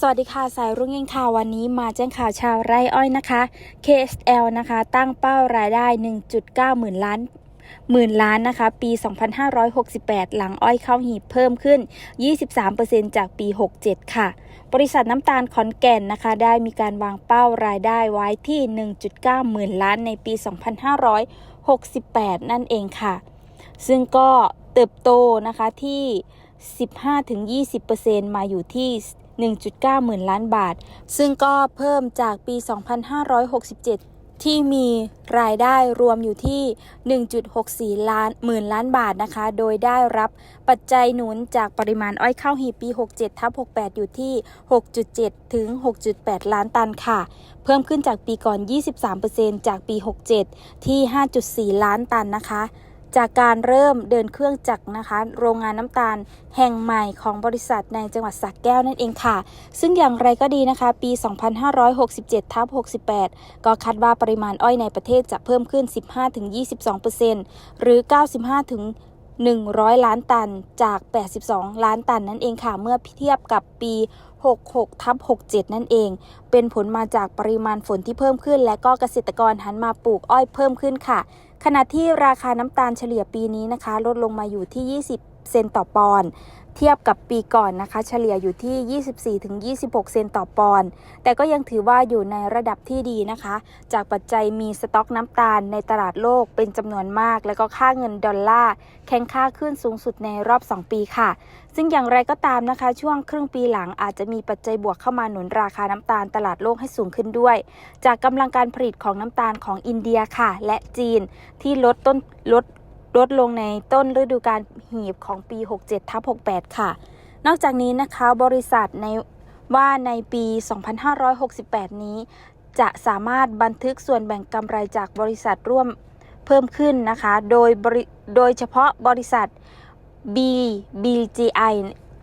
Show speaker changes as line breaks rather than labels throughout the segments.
สวัสดีค่ะ สายรุ่งเองค่ะวันนี้มาแจ้งข่าวชาวไร่อ้อยนะคะ KSL นะคะ ตั้งเป้ารายได้ 1.9 หมื่นล้านหมื่นล้านนะคะ ปี 2568 หลังอ้อยเข้าหีบเพิ่มขึ้น 23%จากปี 67 ค่ะ บริษัทน้ำตาลขอนแก่นนะคะ ได้มีการวางเป้ารายได้ไว้ที่ 1.9 หมื่นล้านในปี 2568 นั่นเองค่ะ ซึ่งก็เติบโตนะคะที่ 15-20%มาอยู่ที่ 1.9 หมื่นล้านบาท ซึ่งก็เพิ่มจากปี 2567 ที่มีรายได้รวมอยู่ที่ 1.64 ล้านหมื่นล้านบาทนะคะ โดยได้รับปัจจัยหนุนจากปริมาณอ้อยข้าวหีบปี 67ทับ68 อยู่ที่ 6.7 ถึง 6.8 ล้านตันค่ะ เพิ่มขึ้นจากปีก่อน 23%จากปี 67 ที่ 5.4 ล้านตันนะคะ จากการเริ่มเดินเครื่องจักรนะคะ โรงงานน้ำตาลแห่งใหม่ของบริษัทในจังหวัดสระแก้วนั่นเองค่ะ ซึ่งอย่างไรก็ดีนะคะ ปี 2567ทับ68 ก็คาดว่าปริมาณอ้อยในประเทศจะเพิ่มขึ้น 15-22%หรือ 95ถึง100 ล้านตันจาก 82 ล้านตันนั่นเองค่ะ เมื่อเทียบกับปี 66ทับ67 นั่นเอง เป็นผลมาจากปริมาณฝนที่เพิ่มขึ้น และก็เกษตรกรหันมาปลูกอ้อยเพิ่มขึ้นค่ะ ขณะที่ราคาน้ำตาลเฉลี่ยปีนี้นะคะ ลดลงมาอยู่ที่ 20 เซนต์ต่อปอนด์เทียบกับปีก่อนนะคะ เฉลี่ยอยู่ที่ 24-26 เซนต์ต่อปอนด์แต่ก็ยังถือว่าอยู่ในระดับที่ดีนะคะ จากปัจจัยมีสต็อกน้ำตาลในตลาดโลกเป็นจำนวนมาก แล้วก็ค่าเงินดอลลาร์แข็งค่าขึ้นสูงสุดในรอบ 2 ปีค่ะ ซึ่งอย่างไรก็ตามนะคะ ช่วงครึ่งปีหลังอาจจะมีปัจจัยบวกเข้ามาหนุนราคาน้ำตาลตลาดโลกให้สูงขึ้นด้วย จากกำลังการผลิตของน้ำตาลของอินเดียค่ะ และจีนที่ลดต้นลด ลดลงในต้นฤดูกาลหีบของปี 67ทับ68 ค่ะ นอกจากนี้นะคะบริษัทในว่าในปี 2568 นี้ จะสามารถบันทึกส่วนแบ่งกำไรจากบริษัทร่วมเพิ่มขึ้นนะคะ โดยบริโดยเฉพาะบริษัท B BGI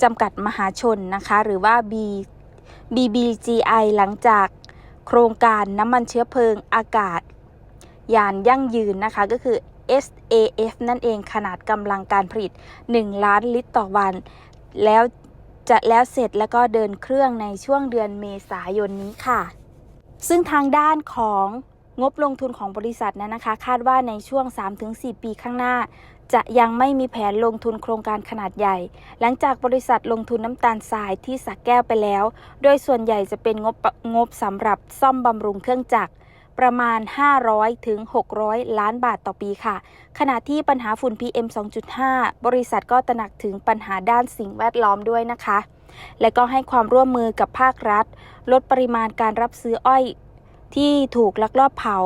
จำกัดมหาชนนะคะ หรือว่า B BBGI หลังจากโครงการน้ำมันเชื้อเพลิงอากาศ ยานยั่งยืนนะคะ ก็คือ SAF นั่นเองขนาดกำลังการผลิต 1 ล้านลิตรต่อวัน แล้วจะแล้วเสร็จแล้วก็เดินเครื่องในช่วงเดือนเมษายนนี้ค่ะ ซึ่งทางด้านของงบลงทุนของบริษัทนั้นนะคะ คาดว่าในช่วง 3-4 ปีข้างหน้า จะยังไม่มีแผนลงทุนโครงการขนาดใหญ่ หลังจากบริษัทลงทุนน้ำตาลทรายที่สักแก้วไปแล้ว โดยส่วนใหญ่จะเป็นงบงบสำหรับซ่อมบำรุงเครื่องจักร ประมาณ 500 ถึง 600 ล้านบาทต่อปีค่ะ ขณะที่ปัญหาฝุ่น PM 2.5 บริษัทก็ตระหนักถึงปัญหาด้านสิ่งแวดล้อมด้วยนะคะ และก็ให้ความร่วมมือกับภาครัฐ ลดปริมาณการรับซื้ออ้อย ที่ถูกลักลอบเผา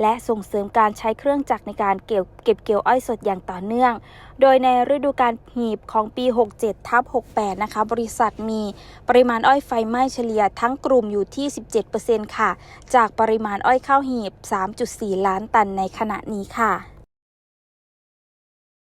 และส่งเสริมการใช้เครื่องจักรในการเก็บเก็บเกี่ยวอ้อยสดอย่างต่อเนื่อง โดยในฤดูการหีบของปี 67ทับ68 นะคะ บริษัทมีปริมาณอ้อยไฟไหม้เฉลี่ยทั้งกลุ่มอยู่ที่ 17%ค่ะ จากปริมาณอ้อยเข้าหีบ 3.4 ล้านตันในขณะนี้ค่ะ